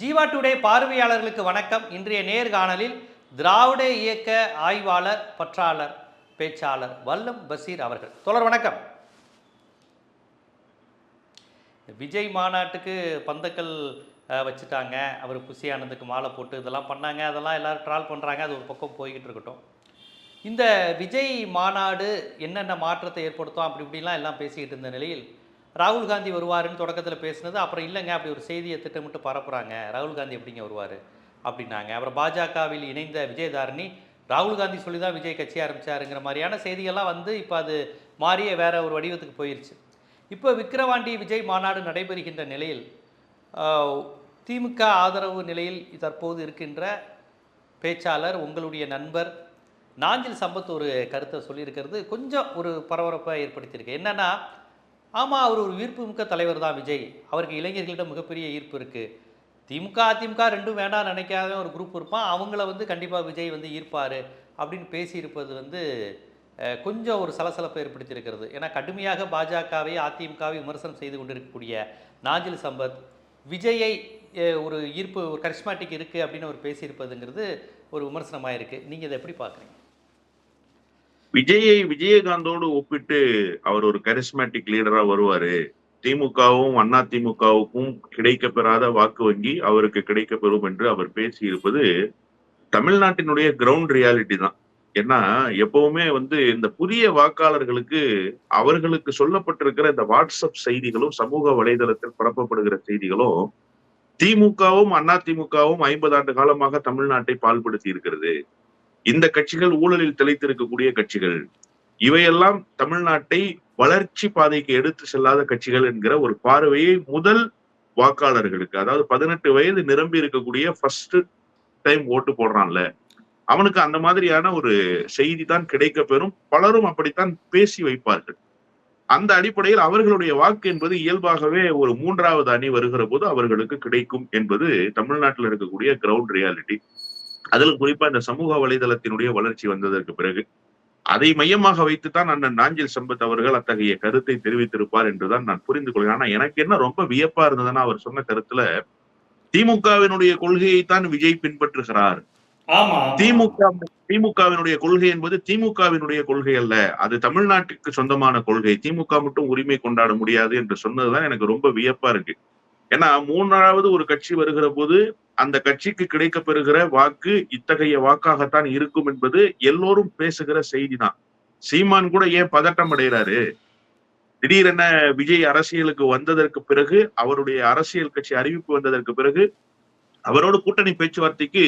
Jeeva today பார்வையாளர்களுக்கு வணக்கம். இன்றைய நேர்காணலில் திராவிட இயக்க ஆய்வாளர் பற்றாளர் பேச்சாளர் வல்லம் பசீர் அவர்கள். தொடர் வணக்கம். விஜய் மாநாட்டுக்கு பந்தக்கல் வச்சுட்டாங்க. அவர் புசி ஆனந்துக்கு மாலை போட்டு இதெல்லாம் பண்ணாங்க. அதெல்லாம் எல்லாரும் ட்ரால் பண்ணுறாங்க அது ஒரு பக்கம் போய்கிட்டு இருக்கட்டும். இந்த விஜய் மாநாடு என்னென்ன மாற்றத்தை ஏற்படுத்தும்? அப்படி இப்படிலாம் எல்லாம் பேசிக்கிட்டு இருந்த நிலையில் ராகுல் காந்தி வருவாருன்னு தொடக்கத்தில் பேசினது அப்புறம் இல்லைங்க அப்படி ஒரு செய்தியை திட்டமிட்டு பரப்புகிறாங்க ராகுல் காந்தி எப்படிங்க வருவார்? அப்படின்னாங்க. அப்புறம் பாஜகவில் இணைந்த விஜயதாரணி ராகுல் காந்தி சொல்லி தான் விஜய் கட்சி ஆரம்பிச்சாருங்கிற மாதிரியான செய்திகள்லாம் வந்து இப்போ அது மாறிய வேற ஒரு வடிவத்துக்கு போயிருச்சு. இப்போ விக்கிரவாண்டி விஜய் மாநாடு நடைபெறுகின்ற நிலையில் திமுக ஆதரவு நிலையில் தற்போது இருக்கின்ற பேச்சாளர் உங்களுடைய நண்பர் நாஞ்சில் சம்பத் ஒரு கருத்தை சொல்லியிருக்கிறது. கொஞ்சம் ஒரு பரபரப்பை ஏற்படுத்தியிருக்கு. என்னென்னா ஆமாம் அவர் ஒரு ஈர்ப்பு மிக்க தலைவர் தான் விஜய். அவருக்கு இளைஞர்களிடம் மிகப்பெரிய ஈர்ப்பு இருக்குது திமுக அதிமுக ரெண்டும் வேண்டாம் நினைக்காத ஒரு குரூப் இருப்பான். அவங்கள வந்து கண்டிப்பாக விஜய் வந்து ஈர்ப்பார் அப்படின்னு பேசியிருப்பது வந்து கொஞ்சம் ஒரு சலசலப்பை ஏற்படுத்தியிருக்கிறது. ஏன்னா கடுமையாக பாஜகவை அதிமுகவை விமர்சனம் செய்து கொண்டிருக்கக்கூடிய நாஞ்சில் சம்பத் விஜயை ஒரு ஈர்ப்பு ஒரு கரிஸ்மாட்டிக் இருக்குது அப்படின்னு அவர் பேசியிருப்பதுங்கிறது ஒரு விமர்சனமாக இருக்குது நீங்கள் இதை எப்படி பார்க்குறீங்க? விஜயை விஜயகாந்தோடு ஒப்பிட்டு அவர் ஒரு கரிஸ்மேட்டிக் லீடரா வருவாரு. திமுகவும் அண்ணா திமுகவுக்கும் கிடைக்க பெறாத வாக்கு வங்கி அவருக்கு கிடைக்க பெறும் என்று அவர் பேசியிருப்பது தமிழ்நாட்டினுடைய கிரவுண்ட் ரியாலிட்டி தான். ஏன்னா எப்பவுமே வந்து இந்த புதிய வாக்காளர்களுக்கு அவர்களுக்கு சொல்லப்பட்டிருக்கிற இந்த வாட்ஸ்அப் செய்திகளும் சமூக வலைதளத்தில் பரப்பப்படுகிற செய்திகளும் திமுகவும் அண்ணா திமுகவும் ஐம்பது ஆண்டு காலமாக தமிழ்நாட்டை பால்படுத்தி இருக்கிறது. இந்த கட்சிகள் ஊழலில் திளைத்திருக்கக்கூடிய கட்சிகள். இவையெல்லாம் தமிழ்நாட்டை வளர்ச்சி பாதைக்கு எடுத்து செல்லாத கட்சிகள் என்கிற ஒரு பார்வையை முதல் வாக்காளர்களுக்கு அதாவது பதினெட்டு வயது நிரம்பி இருக்கக்கூடிய ஃபர்ஸ்ட் டைம் ஓட்டு போடுறான்ல. அவனுக்கு அந்த மாதிரியான ஒரு செய்தி தான் கிடைக்க பெறும் பலரும் அப்படித்தான் பேசி வைப்பார்கள். அந்த அடிப்படையில் அவர்களுடைய வாக்கு என்பது இயல்பாகவே ஒரு மூன்றாவது அணி வருகிற போது அவர்களுக்கு கிடைக்கும் என்பது தமிழ்நாட்டில் இருக்கக்கூடிய கிரவுண்ட் ரியாலிட்டி அதில் குறிப்பா இந்த சமூக வலைதளத்தினுடைய வளர்ச்சி வந்ததற்கு பிறகு அதை மையமாக வைத்துத்தான் அண்ணன் நாஞ்சில் சம்பத் அவர்கள் அத்தகைய கருத்தை தெரிவித்திருப்பார் என்றுதான் நான் புரிந்து கொள்கிறேன். ஆனா எனக்கு என்ன ரொம்ப வியப்பா இருந்ததுன்னா அவர் சொன்ன கருத்துல திமுகவினுடைய கொள்கையைத்தான் விஜய் பின்பற்றுகிறார். திமுக திமுகவினுடைய கொள்கை என்பது திமுகவினுடைய கொள்கை அல்ல. அது தமிழ்நாட்டுக்கு சொந்தமான கொள்கை. திமுக மட்டும் உரிமை கொண்டாட முடியாது என்று சொன்னதுதான் எனக்கு ரொம்ப வியப்பா இருக்கு. ஏன்னா மூன்றாவது ஒரு கட்சி வருகிற போது அந்த கட்சிக்கு கிடைக்க பெறுகிற வாக்கு இத்தகைய வாக்காகத்தான் இருக்கும் என்பது எல்லோரும் பேசுகிற செய்தி தான் சீமான் கூட ஏன் பதட்டம் அடைகிறாரு? திடீரென விஜய் அரசியலுக்கு வந்ததற்கு பிறகு அவருடைய அரசியல் கட்சி அறிவிப்பு வந்ததற்கு பிறகு அவரோட கூட்டணி பேச்சுவார்த்தைக்கு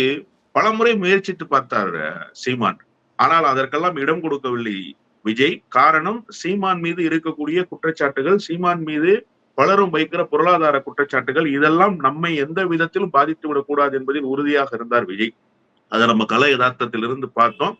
பலமுறை முயற்சித்து பார்த்தார் சீமான். ஆனால் அதற்கெல்லாம் இடம் கொடுக்கவில்லை. விஜய் காரணம் சீமான் மீது இருக்கக்கூடிய குற்றச்சாட்டுகள் சீமான் மீது பலரும் வைக்கிற பொருளாதார குற்றச்சாட்டுகள் இதெல்லாம் நம்மை எந்த விதத்திலும் பாதித்து விடக்கூடாது என்பதில் உறுதியாக இருந்தார் விஜய். அதை நம்ம கலை யதார்த்தத்திலிருந்து பார்த்தோம்.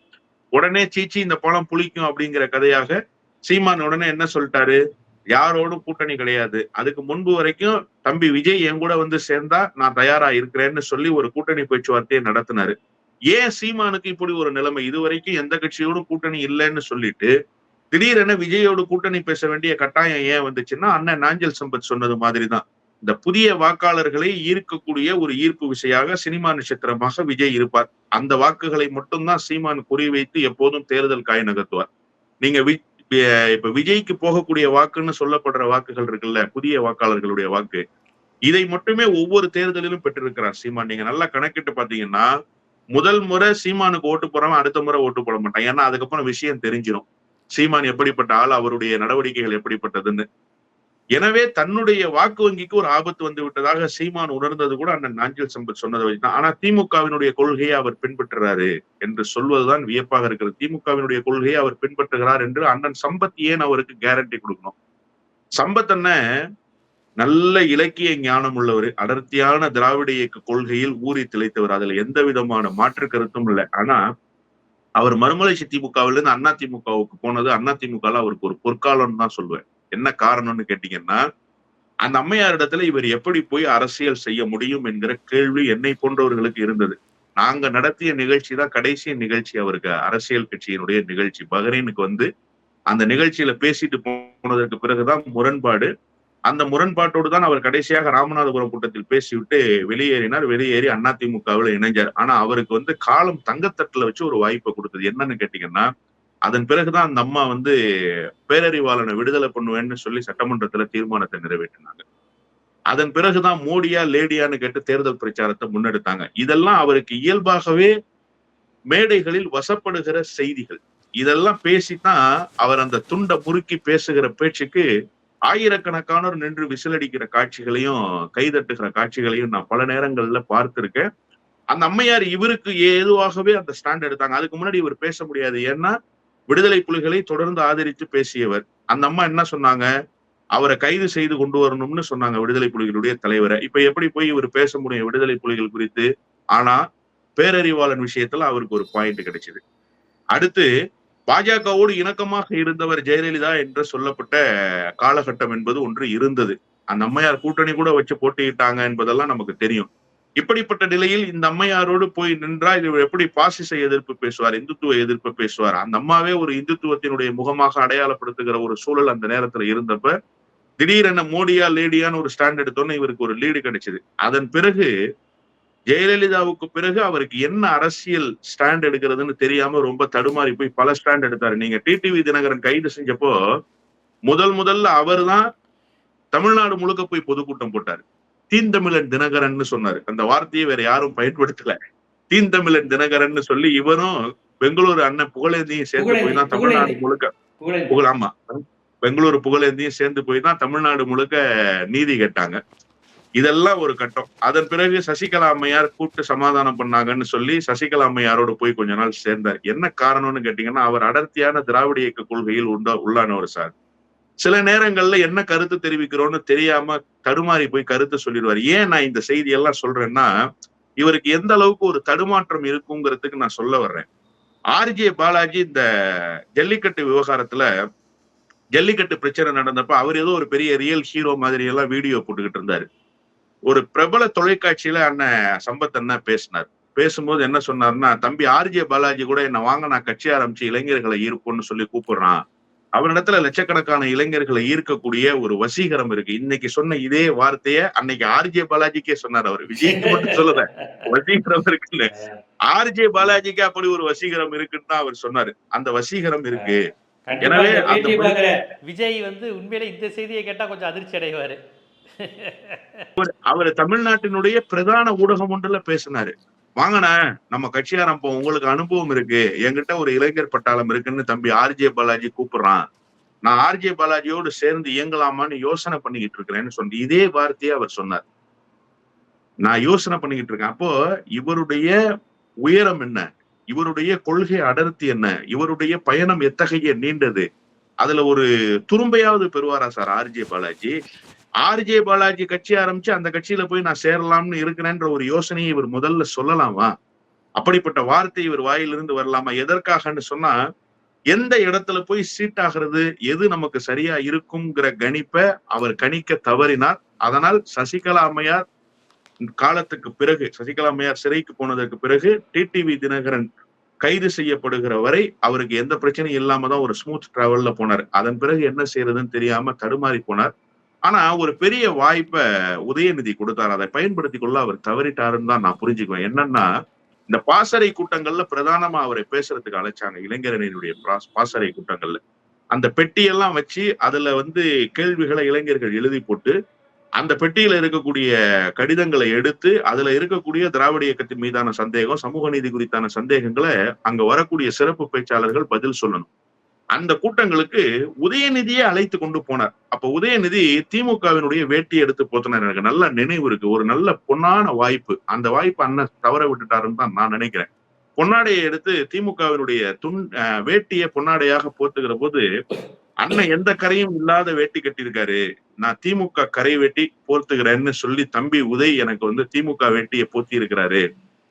உடனே சீச்சி இந்த பழம் புளிக்கும் அப்படிங்கிற கதையாக சீமான் உடனே என்ன சொல்லிட்டாரு? யாரோடும் கூட்டணி கிடையாது. அதுக்கு முன்பு வரைக்கும் தம்பி விஜய் என் கூட வந்து சேர்ந்தா நான் தயாரா இருக்கிறேன்னு சொல்லி ஒரு கூட்டணி பேச்சுவார்த்தையை நடத்தினாரு. ஏன் சீமானுக்கு இப்படி ஒரு நிலைமை? இது வரைக்கும் எந்த கட்சியோடும் கூட்டணி இல்லைன்னு சொல்லிட்டு திடீரென விஜயோடு கூட்டணி பேச வேண்டிய கட்டாயம் ஏன் வந்துச்சுன்னா அண்ணன் நாஞ்சல் சம்பத் சொன்னது மாதிரிதான். இந்த புதிய வாக்காளர்களை ஈர்க்கக்கூடிய ஒரு ஈர்ப்பு விசையாக சினிமா நட்சத்திரமாக விஜய் இருப்பார். அந்த வாக்குகளை மட்டும்தான் சீமான் குறிவைத்து எப்போதும் தேர்தல் காய் நகர்த்துவார். நீங்க வி- இப்ப விஜய்க்கு போகக்கூடிய வாக்குன்னு சொல்லப்படுற வாக்குகள் இருக்குல்ல புதிய வாக்காளர்களுடைய வாக்கு. இதை மட்டுமே ஒவ்வொரு தேர்தலிலும் பெற்றிருக்கிறார் சீமான். நீங்க நல்லா கணக்கிட்டு பாத்தீங்கன்னா முதல் முறை சீமானுக்கு ஓட்டு போறவன் அடுத்த முறை ஓட்டு போட மாட்டான். ஏன்னா அதுக்கப்புறம் விஷயம் தெரிஞ்சிடும் சீமான் எப்படிப்பட்ட ஆள் அவருடைய நடவடிக்கைகள் எப்படிப்பட்டதுன்னு. எனவே தன்னுடைய வாக்கு வங்கிக்கு ஒரு ஆபத்து வந்து விட்டதாக சீமான் உணர்ந்தது கூட அண்ணன் நாஞ்சில் சம்பத் சொன்னதை வச்சுதான் ஆனா திமுகவினுடைய கொள்கையை அவர் பின்பற்றுறாரு என்று சொல்வதுதான் வியப்பாக இருக்கிறது. திமுகவினுடைய கொள்கையை அவர் பின்பற்றுகிறார் என்று அண்ணன் சம்பத் ஏன் அவருக்கு கேரண்டி கொடுக்கணும்? சம்பத் அண்ணன் நல்ல இலக்கிய ஞானம் உள்ளவர். அடர்த்தியான திராவிட இயக்க கொள்கையில் ஊறி திளைத்தவர். அதுல எந்த விதமான மாற்று கருத்தும் இல்லை. ஆனா அவர் மறுமலர்ச்சி திமுகவிலிருந்து அண்ணா திமுகவுக்கு போனது அண்ணா திமுகல அவருக்கு ஒரு பொற்காலம்னு தான் சொல்லுவேன். என்ன காரணம்னு கேட்டீங்கன்னா அந்த அம்மையாரிடத்துல இவர் எப்படி போய் அரசியல் செய்ய முடியும் என்கிற கேள்வி என்னை போன்றவர்களுக்கு இருந்தது. நாங்க நடத்திய நிகழ்ச்சி தான் கடைசி நிகழ்ச்சி அவருக்கு. அரசியல் கட்சியினுடைய நிகழ்ச்சி. பஹ்ரைனுக்கு வந்து அந்த நிகழ்ச்சியில பேசிட்டு போனதற்கு பிறகுதான் முரண்பாடு அந்த முரண்பாட்டோடு தான் அவர் கடைசியாக ராமநாதபுரம் கூட்டத்தில் பேசிவிட்டு வெளியேறினார். வெளியேறி அதிமுகவில் இணைஞ்சார். ஆனா அவருக்கு வந்து காலம் தங்கத்தட்டுல வச்சு ஒரு வாய்ப்பை கொடுத்தது. என்னன்னு கேட்டீங்கன்னா அதன் பிறகுதான் அந்த அம்மா வந்து பேரறிவாளனை விடுதலை பண்ணுவேன்னு சொல்லி சட்டமன்றத்துல தீர்மானத்தை நிறைவேற்றினாங்க. அதன் பிறகுதான் மோடியா லேடியான்னு கேட்டு தேர்தல் பிரச்சாரத்தை முன்னெடுத்தாங்க. இதெல்லாம் அவருக்கு இயல்பாகவே மேடைகளில் வசப்படுகிற செய்திகள். இதெல்லாம் பேசித்தான் அவர் அந்த துண்டை முறுக்கி பேசுகிற பேச்சுக்கு ஆயிரக்கணக்கானோர் நின்று விசிலடிக்கிற காட்சிகளையும் கைதட்டுகிற காட்சிகளையும் நான் பல நேரங்கள்ல பார்த்திருக்கேன். அந்த அம்மையார் இவருக்கு ஏதுவாகவே அந்த ஸ்டாண்ட் எடுத்தாங்க. அதுக்கு முன்னாடி இவர் பேச முடியாது. ஏன்னா விடுதலை புலிகளை தொடர்ந்து ஆதரித்து பேசியவர். அந்த அம்மா என்ன சொன்னாங்க? அவரை கைது செய்து கொண்டு வரணும்னு சொன்னாங்க விடுதலை புலிகளுடைய தலைவரை. இப்ப எப்படி போய் இவர் பேச முடியும் விடுதலை புலிகள் குறித்து? ஆனா பேரறிவாளன் விஷயத்துல அவருக்கு ஒரு பாயிண்ட் கிடைச்சது. அடுத்து பாஜகவோடு இணக்கமாக இருந்தவர் ஜெயலலிதா என்று சொல்லப்பட்ட காலகட்டம் என்பது ஒன்று இருந்தது. அந்த அம்மையார் கூட்டணி கூட வச்சு போட்டியிட்டாங்க என்பதெல்லாம் நமக்கு தெரியும். இப்படிப்பட்ட நிலையில் இந்த அம்மையாரோடு போய் நின்றா இது எப்படி பாசிச எதிர்ப்பு பேசுவார் இந்துத்துவ எதிர்ப்பு பேசுவார்? அந்த அம்மாவே ஒரு இந்துத்துவத்தினுடைய முகமாக அடையாளப்படுத்துகிற ஒரு சூழல் அந்த நேரத்துல இருந்தப்ப திடீரென மோடியா லேடியான்னு ஒரு ஸ்டாண்ட் எடுத்தோன்னு இவருக்கு ஒரு லீடு கிடைச்சது. அதன் பிறகு ஜெயலலிதாவுக்கு பிறகு அவருக்கு என்ன அரசியல் ஸ்டாண்ட் எடுக்கிறதுன்னு தெரியாம ரொம்ப தடுமாறி போய் பல ஸ்டாண்ட் எடுத்தாரு. நீங்க டிடிவி தினகரன் கைது செஞ்சப்போ முதல் முதல்ல அவர் தான் தமிழ்நாடு முழுக்க போய் பொதுக்கூட்டம் போட்டாரு. தீந்தமிழன் தினகரன் சொன்னாரு. அந்த வார்த்தையை வேற யாரும் பயன்படுத்தல. தீந்தமிழன் தினகரன் சொல்லி இவரும் பெங்களூரு அண்ணன் புகழேந்தியும் சேர்ந்து போய் தான் தமிழ்நாடு முழுக்க புகழ் ஆமா. பெங்களூரு புகழேந்தியும் சேர்ந்து போய் தான் தமிழ்நாடு முழுக்க நீதி கேட்டாங்க. இதெல்லாம் ஒரு கட்டம். அதன் பிறகு சசிகலா அம்மையார் கூப்பிட்டு சமாதானம் பண்ணாங்கன்னு சொல்லி சசிகலா அம்மையாரோட போய் கொஞ்ச நாள் சேர்ந்தார். என்ன காரணம்னு கேட்டீங்கன்னா அவர் அடர்த்தியான திராவிட இயக்க கொள்கையில் உண்டா உள்ளானவர் சார். சில நேரங்கள்ல என்ன கருத்து தெரிவிக்கிறோம்னு தெரியாம தடுமாறி போய் கருத்து சொல்லிடுவார். ஏன் நான் இந்த செய்தி எல்லாம் சொல்றேன்னா இவருக்கு எந்த அளவுக்கு ஒரு தடுமாற்றம் இருக்குங்கிறதுக்கு நான் சொல்ல வர்றேன். ஆர்ஜே பாலாஜி இந்த ஜல்லிக்கட்டு விவகாரத்துல ஜல்லிக்கட்டு பிரச்சனை நடந்தப்ப அவர் ஏதோ ஒரு பெரிய ரியல் ஹீரோ மாதிரி எல்லாம் வீடியோ போட்டுக்கிட்டு இருந்தாரு. ஒரு பிரபல தொலைக்காட்சியில அண்ணன் சம்பத் அண்ணன் பேசினார். பேசும்போது என்ன சொன்னாருன்னா தம்பி ஆர்ஜே பாலாஜி கூட என்ன வாங்க நான் கட்சி ஆரம்பிச்சு இளைஞர்களை ஈர்ப்போம்னு சொல்லி கூப்பிடுறான். அவனிடத்துல லட்சக்கணக்கான இளைஞர்களை ஈர்க்கக்கூடிய ஒரு வசீகரம் இருக்கு. இன்னைக்கு சொன்ன இதே வார்த்தைய அன்னைக்கு ஆர்ஜே பாலாஜிக்கே சொன்னார் அவர். விஜய்க்கு மட்டும் சொல்லல. வசீகரம் இருக்குல்ல ஆர்ஜே பாலாஜிக்கு அப்படி ஒரு வசீகரம் இருக்குன்னு தான் அவர் சொன்னாரு. அந்த வசீகரம் இருக்கு. எனவே விஜய் வந்து உண்மையிலே இந்த செய்தியை கேட்டா கொஞ்சம் அதிர்ச்சி அடைவாரு. அவர் தமிழ்நாட்டினுடைய பிரதான ஊடகம் ஒன்றுல பேசினாரு. வாங்கண்ண நம்ம கட்சி ஆரம்பம் உங்களுக்கு அனுபவம் இருக்கு. என்கிட்ட ஒரு இளைஞர் பட்டாளம் இருக்குன்னு தம்பி ஆர்ஜே பாலாஜி கூப்பிடுறான். நான் ஆர்ஜே பாலாஜியோடு சேர்ந்து இயங்கலாமான்னு யோசனை பண்ணிக்கிட்டு இருக்கிறேன்னு சொல்லி இதே வார்த்தையை அவர் சொன்னார். நான் யோசனை பண்ணிக்கிட்டு இருக்கேன். அப்போ இவருடைய உயரம் என்ன? இவருடைய கொள்கை அடர்த்தி என்ன? இவருடைய பயணம் எத்தகைய நீண்டது? அதுல ஒரு துரும்பையாவது பெறுவாரா sir RJ Balaji? RJ Balaji கட்சி ஆரம்பிச்சு அந்த கட்சியில போய் நான் சேரலாம்னு இருக்கிறேன்ற ஒரு யோசனையை இவர் முதல்ல சொல்லலாமா? அப்படிப்பட்ட வார்த்தை இவர் வாயிலிருந்து வரலாமா? எதற்காகன்னு சொன்னா எந்த இடத்துல போய் சீட் ஆகிறது எது நமக்கு சரியா இருக்குங்கிற கணிப்பை அவர் கணிக்க தவறினார். அதனால் சசிகலா அம்மையார் காலத்துக்கு பிறகு சசிகலா அம்மையார் சிறைக்கு போனதற்கு பிறகு டிடிவி தினகரன் கைது செய்யப்படுகிற வரை அவருக்கு எந்த பிரச்சனையும் இல்லாம தான் ஒரு ஸ்மூத் டிராவல்ல போனார். அதன் பிறகு என்ன செய்யறதுன்னு தெரியாம தடுமாறி போனார். ஆனா ஒரு பெரிய வாய்ப்பை உதயநிதி கொடுத்தார். அதை பயன்படுத்தி கொள்ள அவர் தவறிட்டாருன்னு தான் நான் புரிஞ்சுக்குவேன். என்னன்னா இந்த பாசறை கூட்டங்கள்ல பிரதானமா அவரை பேசுறதுக்கு அழைச்சாங்க. இளைஞரணியினுடைய பாசறை கூட்டங்கள்ல. அந்த பெட்டியெல்லாம் வச்சு அதுல வந்து கேள்விகளை இளைஞர்கள் எழுதி போட்டு அந்த பெட்டியில இருக்கக்கூடிய கடிதங்களை எடுத்து அதுல இருக்கக்கூடிய திராவிட இயக்கத்தின் மீதான சந்தேகம் சமூக நீதி குறித்தான சந்தேகங்களை அங்க வரக்கூடிய சிறப்பு பேச்சாளர்கள் பதில் சொல்லணும். அந்த கூட்டங்களுக்கு உதயநிதியே அழைத்து கொண்டு போனார். அப்ப உதயநிதி திமுகவினுடைய வேட்டி எடுத்து போத்தினார் எனக்கு நல்ல நினைவு இருக்கு. ஒரு நல்ல பொன்னான வாய்ப்பு. அந்த வாய்ப்பு அண்ணன் தவற விட்டுட்டாருன்னு தான் நான் நினைக்கிறேன். பொன்னாடையை எடுத்து திமுகவினுடைய துண் வேட்டியை பொன்னாடையாக போத்துகிற போது அண்ணன் எந்த கரையும் இல்லாத வேட்டி கட்டியிருக்காரு. நான் திமுக கரை வெட்டி போர்த்துகிறேன்னு சொல்லி தம்பி உதய் எனக்கு வந்து திமுக வேட்டியை போத்தி இருக்கிறாரு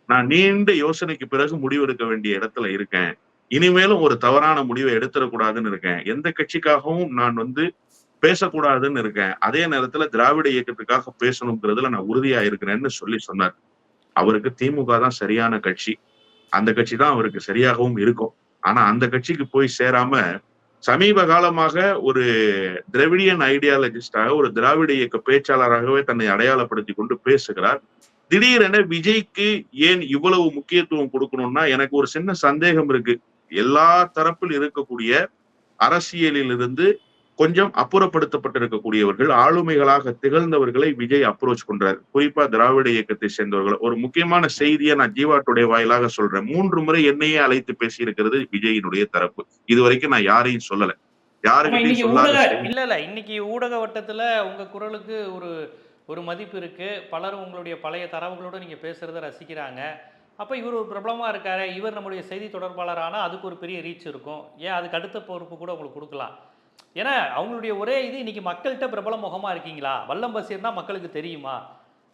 நான் நீண்ட யோசனைக்கு பிறகு முடிவெடுக்க வேண்டிய இடத்துல இருக்கேன். இனிமேலும் ஒரு தவறான முடிவை எடுத்துடக்கூடாதுன்னு இருக்கேன். எந்த கட்சிக்காகவும் நான் வந்து பேசக்கூடாதுன்னு இருக்கேன். அதே நேரத்துல திராவிட இயக்கத்துக்காக பேசணுங்கிறதுல நான் உறுதியா இருக்கிறேன்னு சொல்லி சொன்னார். அவருக்கு திமுக தான் சரியான கட்சி. அந்த கட்சி தான் அவருக்கு சரியாகவும் இருக்கும். ஆனா அந்த கட்சிக்கு போய் சேராம சமீப காலமாக ஒரு திராவிடியன் ஐடியாலஜிஸ்டாக ஒரு திராவிட இயக்க பேச்சாளராகவே தன்னை அடையாளப்படுத்தி கொண்டு பேசுகிறார். திடீரென விஜய்க்கு ஏன் இவ்வளவு முக்கியத்துவம் கொடுக்கணும்னா எனக்கு ஒரு சின்ன சந்தேகம் இருக்கு. எல்லா தரப்பில் இருக்கக்கூடிய அரசியலில் இருந்து கொஞ்சம் அப்புறப்படுத்தப்பட்டிருக்கக்கூடியவர்கள் ஆளுமைகளாக திகழ்ந்தவர்களை விஜய் அப்ரோச் பண்றாரு. குறிப்பா திராவிட இயக்கத்தை சேர்ந்தவர்கள். ஒரு முக்கியமான செய்தியை நான் ஜீவாட்டுடைய வாயிலாக சொல்றேன். மூன்று முறை என்னையே அழைத்து பேசியிருக்கிறது விஜயினுடைய தரப்பு. இது வரைக்கும் நான் யாரையும் சொல்லல. யாருக்கிட்டையும். இல்ல இல்ல இன்னைக்கு ஊடக வட்டத்துல உங்க குரலுக்கு ஒரு ஒரு மதிப்பு இருக்கு. பலரும் உங்களுடைய பழைய தரவுகளோட நீங்க பேசுறத ரசிக்கிறாங்க. அப்போ இவர் ஒரு பிரபலமாக இருக்கார். இவர் நம்முடைய செய்தி தொடர்பாளர் ஆனால் அதுக்கு ஒரு பெரிய ரீச் இருக்கும். ஏன்? அதுக்கு அடுத்த பொறுப்பு கூட உங்களுக்கு கொடுக்கலாம். ஏன்னா அவங்களுடைய ஒரே இது இன்றைக்கி மக்கள்கிட்ட பிரபல முகமாக இருக்கீங்களா? வல்லம் பசீர்னா மக்களுக்கு தெரியுமா?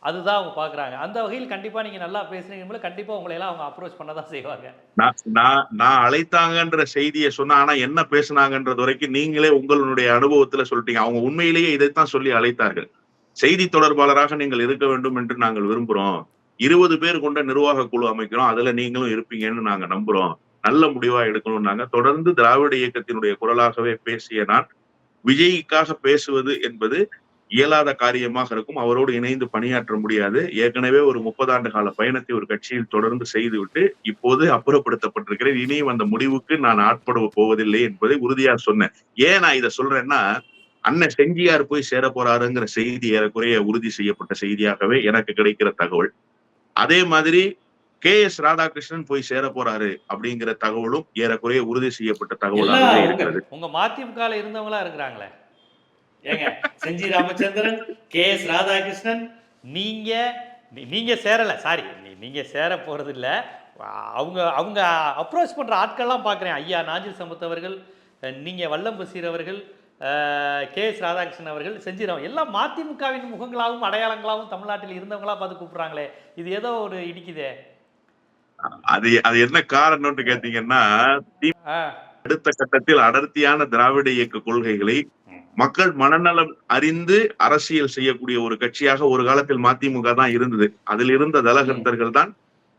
அதுதான் அவங்க பார்க்குறாங்க அந்த வகையில் கண்டிப்பா நீங்க நல்லா பேசுனீங்க கண்டிப்பா உங்களை எல்லாம் அவங்க அப்ரோச் பண்ண தான் செய்வாங்க. நான் நான் நான் அழைத்தாங்கன்ற செய்தியை சொன்னா ஆனா என்ன பேசுனாங்கன்றது வரைக்கும் நீங்களே உங்களுடைய அனுபவத்துல சொல்லிட்டீங்க. அவங்க உண்மையிலேயே இதைத்தான் சொல்லி அழைத்தார்கள். செய்தி தொடர்பாளராக நீங்கள் இருக்க வேண்டும் என்று நாங்கள் விரும்புறோம். இருபது பேர் கொண்ட நிர்வாக குழு அமைக்கிறோம். அதுல நீங்களும் இருப்பீங்கன்னு நாங்க நம்புறோம். நல்ல முடிவா எடுக்கணும் நாங்க தொடர்ந்து திராவிட இயக்கத்தினுடைய குரலாகவே பேசிய நான் விஜய்க்காக பேசுவது என்பது இயலாத காரியமாக இருக்கும். அவரோடு இணைந்து பணியாற்ற முடியாது. ஏற்கனவே ஒரு முப்பது ஆண்டு கால பயணத்தை ஒரு கட்சியில் தொடர்ந்து செய்துவிட்டு இப்போது அப்புறப்படுத்தப்பட்டிருக்கிறேன். இனியும் அந்த முடிவுக்கு நான் ஆட்பட போவதில்லை என்பதை உறுதியா சொன்னேன். ஏன் நான் இதை சொல்றேன்னா அண்ணன் செஞ்சியார் போய் சேர போறாருங்கிற செய்தி ஏறக்குறைய உறுதி செய்யப்பட்ட செய்தியாகவே எனக்கு கிடைக்கிற தகவல். அதே மாதிரி கே எஸ் ராதாகிருஷ்ணன் போய் சேர போறாரு அப்படிங்கிற தகவலும் ஏறக்குறைய உறுதி செய்யப்பட்ட தகவலாகவே எல்லாம் இருக்கிறது. உங்க மதிமுகல இருந்தவங்களா இருக்கிறாங்களே? ஏங்க செஞ்சி ராமச்சந்திரன் கே எஸ் ராதாகிருஷ்ணன் நீங்க நீங்க சேரல சாரி நீங்க சேர போறது இல்ல அவங்க அவங்க அப்ரோச் பண்ற ஆட்கள்லாம் பார்க்குறேன் ஐயா நாஜில் சமத் அவர்கள் அஹ், நீங்க வல்லம் பசீர் அவர்கள் கே எஸ் ராதாகிருஷ்ணன் அவர்கள் செஞ்சிராம் எல்லாம் மதிமுகவின் முகங்களாகவும் அடையாளங்களாகவும் தமிழ்நாட்டில் இருந்தவங்களா பார்த்து கூப்பிடுறாங்களே. இது ஏதோ ஒரு இடிக்குதே. அது அது என்ன காரணம்னு கேட்டீங்கன்னா அடுத்த கட்டத்தில் அடர்த்தியான திராவிட இயக்க கொள்கைகளை மக்கள் மனநலம் அறிந்து அரசியல் செய்யக்கூடிய ஒரு கட்சியாக ஒரு காலத்தில் மதிமுக தான் இருந்தது. அதில் இருந்த தலகர்த்தர்கள் தான்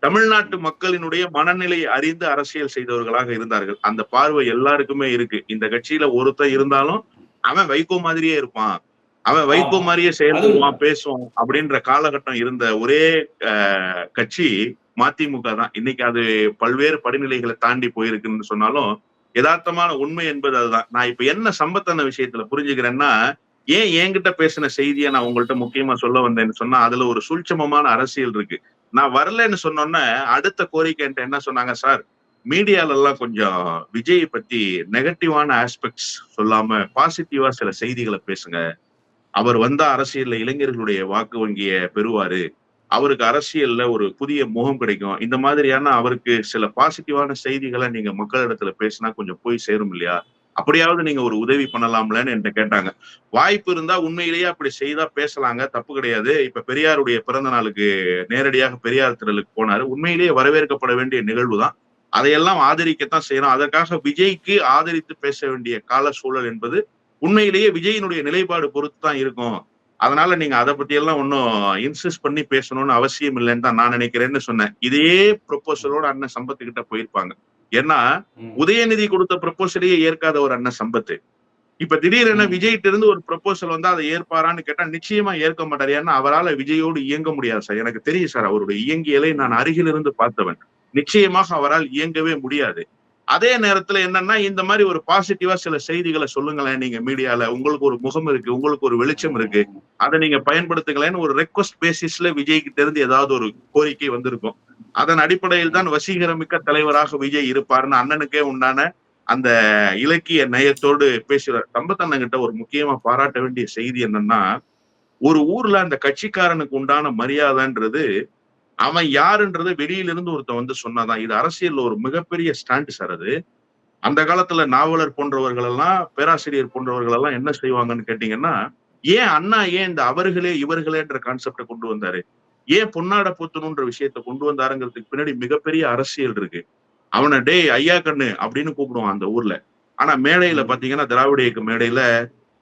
தமிழ்நாட்டு மக்களினுடைய மனநிலை அறிந்து அரசியல் செய்தவர்களாக இருந்தார்கள். அந்த பார்வை எல்லாருக்குமே இருக்கு. இந்த கட்சியில ஒருத்தன் இருந்தாலும் அவன் வைகோ மாதிரியே இருப்பான். அவன் வைகோ. மாதிரியே செயல்படுவான் பேசுவான் அப்படின்ற காலகட்டம் இருந்த ஒரே கட்சி மதிமுக தான். இன்னைக்கு அது பல்வேறு படிநிலைகளை தாண்டி போயிருக்குன்னு சொன்னாலும் யதார்த்தமான உண்மை என்பது அதுதான். நான் இப்ப என்ன சம்பத்தன விஷயத்துல புரிஞ்சுக்கிறேன்னா ஏன் என்கிட்ட பேசின செய்தியை நான் உங்கள்ட்ட முக்கியமா சொல்ல வந்தேன்னு சொன்னா அதுல ஒரு சூட்சமமான அரசியல் இருக்கு. நான் வரலன்னு சொன்னோன்னே அடுத்த கோரிக்கைன்ட்டு என்ன சொன்னாங்க சார் மீடியால எல்லாம் கொஞ்சம் விஜய் பத்தி நெகட்டிவான ஆஸ்பெக்ட்ஸ் சொல்லாம பாசிட்டிவா சில செய்திகளை பேசுங்க. அவர் வந்தா அரசியல்ல இளைஞர்களுடைய வாக்கு வங்கிய பெறுவாரு. அவருக்கு அரசியல்ல ஒரு புதிய முகம் கிடைக்கும். இந்த மாதிரியான அவருக்கு சில பாசிட்டிவான செய்திகளை நீங்க மக்களிடத்துல பேசினா கொஞ்சம் போய் சேரும் இல்லையா? அப்படியாவது நீங்க ஒரு உதவி பண்ணலாம்லன்னு என்கிட்ட கேட்டாங்க. வாய்ப்பு இருந்தா உண்மையிலேயே அப்படி செய்தா பேசலாங்க தப்பு கிடையாது. இப்ப பெரியாருடைய பிறந்த நாளுக்கு நேரடியாக பெரியார் திடலுக்கு போனாரு. உண்மையிலேயே வரவேற்கப்பட வேண்டிய நிகழ்வு தான் அதையெல்லாம் ஆதரிக்கத்தான் செய்யணும். அதற்காக விஜய்க்கு ஆதரித்து பேச வேண்டிய கால சூழல் என்பது உண்மையிலேயே விஜயினுடைய நிலைப்பாடு பொறுத்து தான் இருக்கும். அதனால நீங்க அதை பத்தி எல்லாம் ஒன்னும் இன்சிஸ்ட் பண்ணி பேசணும்னு அவசியம் இல்லைன்னு தான் நான் நினைக்கிறேன்னு சொன்னேன். இதே ப்ரொபோசலோட அண்ணன் சம்பத்து கிட்ட போயிருப்பாங்க. ஏன்னா உதயநிதி கொடுத்த ப்ரொபோசலையே ஏற்காத ஒரு அண்ணன் சம்பத்து. இப்ப திடீரென. விஜய்கிட்ட இருந்து ஒரு ப்ரொபோசல் வந்து அதை ஏற்பாரான்னு கேட்டா நிச்சயமா ஏற்க மாட்டாரு. ஏன்னா அவரால் விஜயோடு இயங்க முடியாது சார். எனக்கு தெரியும் சார் அவருடைய இயங்கியலை நான் அருகில் இருந்து பார்த்தவன். நிச்சயமாக அவரால் இயங்கவே முடியாது. அதே நேரத்துல என்னன்னா இந்த மாதிரி ஒரு பாசிட்டிவா சில செய்திகளை சொல்லுங்களேன் நீங்க மீடியால. உங்களுக்கு ஒரு முகம் இருக்கு உங்களுக்கு ஒரு வெளிச்சம் இருக்கு. அதை நீங்க பயன்படுத்துங்களேன்னு ஒரு ரெக்வஸ்ட் பேசிஸ்ல விஜய்கிட்ட இருந்து ஏதாவது ஒரு கோரிக்கை வந்திருக்கும். அதன் அடிப்படையில் தான் வசீகரமிக்க தலைவராக விஜய் இருப்பார்னு அண்ணனுக்கே உண்டான அந்த இலக்கிய நயத்தோடு பேசுகிறார். தம்பத்தண்ணங்கிட்ட ஒரு முக்கியமா பாராட்ட வேண்டிய செய்தி என்னன்னா ஒரு ஊர்ல அந்த கட்சிக்காரனுக்கு உண்டான மரியாதைன்றது அவன் யாருன்றது வெளியில இருந்து ஒருத்தன் வந்து சொன்னாதான். இது அரசியல்ல ஒரு மிகப்பெரிய ஸ்டாண்ட் சார் அது. அந்த காலத்துல நாவலர் போன்றவர்கள் எல்லாம் பேராசிரியர் போன்றவர்கள் எல்லாம் என்ன செய்வாங்கன்னு கேட்டீங்கன்னா ஏன் அண்ணா ஏன் இந்த அவர்களே இவர்களேன்ற கான்செப்டை கொண்டு வந்தாரு? ஏன் பொன்னாட போத்தணுன்ற விஷயத்த கொண்டு வந்தாருங்கிறதுக்கு பின்னாடி மிகப்பெரிய அரசியல் இருக்கு. அவனை டேய் ஐயா கண்ணு அப்படின்னு கூப்பிடுவான் அந்த ஊர்ல. ஆனா மேடையில பாத்தீங்கன்னா திராவிட இயக்க மேடையில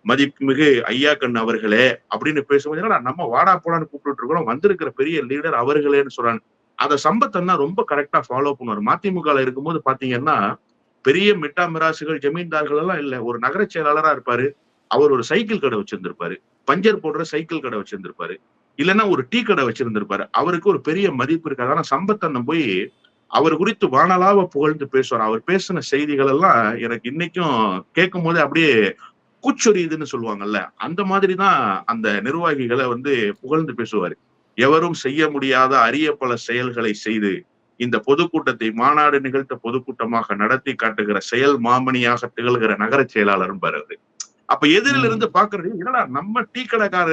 மதிப்புமிகு ஐயா கண்ணு அவர்களே அப்படின்னு பேசும்போது நம்ம வாடா போடான்னு கூப்பிட்டு இருக்கிறோம் வந்திருக்கிற பெரிய லீடர் அவர்களேன்னு சொல்றாங்க. அதை சம்பத்தன்னா ரொம்ப கரெக்டா ஃபாலோ பண்ணுவார். மதிமுகல இருக்கும்போது பாத்தீங்கன்னா பெரிய மிட்டா மிராசுகள் ஜமீன்தார்கள் எல்லாம் இல்ல ஒரு நகர செயலாளரா இருப்பாரு. அவர் ஒரு சைக்கிள் கடை வச்சிருந்திருப்பாரு. பஞ்சர் போடுற சைக்கிள் கடை வச்சிருந்திருப்பாரு. இல்லைன்னா ஒரு டீ கடை வச்சிருந்திருப்பாரு. அவருக்கு ஒரு பெரிய மதிப்பு இருக்காது ஆனா சம்பத்தண்ணன் போய் அவர் குறித்து வானலாவ புகழ்ந்து பேசுவார். அவர் பேசின செய்திகள் எல்லாம் எனக்கு இன்னைக்கும் கேட்கும் போது அப்படியே கூச்சொரியுதுன்னு சொல்லுவாங்கல்ல அந்த மாதிரிதான் அந்த நிர்வாகிகளை வந்து புகழ்ந்து பேசுவாரு. எவரும் செய்ய முடியாத அரிய பல செயல்களை செய்து இந்த பொதுக்கூட்டத்தை மாநாடு நிகழ்த்த பொதுக்கூட்டமாக நடத்தி காட்டுகிற செயல் மாமணியாக திகழ்கிற நகர செயலாளர் அவரு. அப்ப எதிரில இருந்து பாக்குறது என்னடா நம்ம டீ கடைக்கார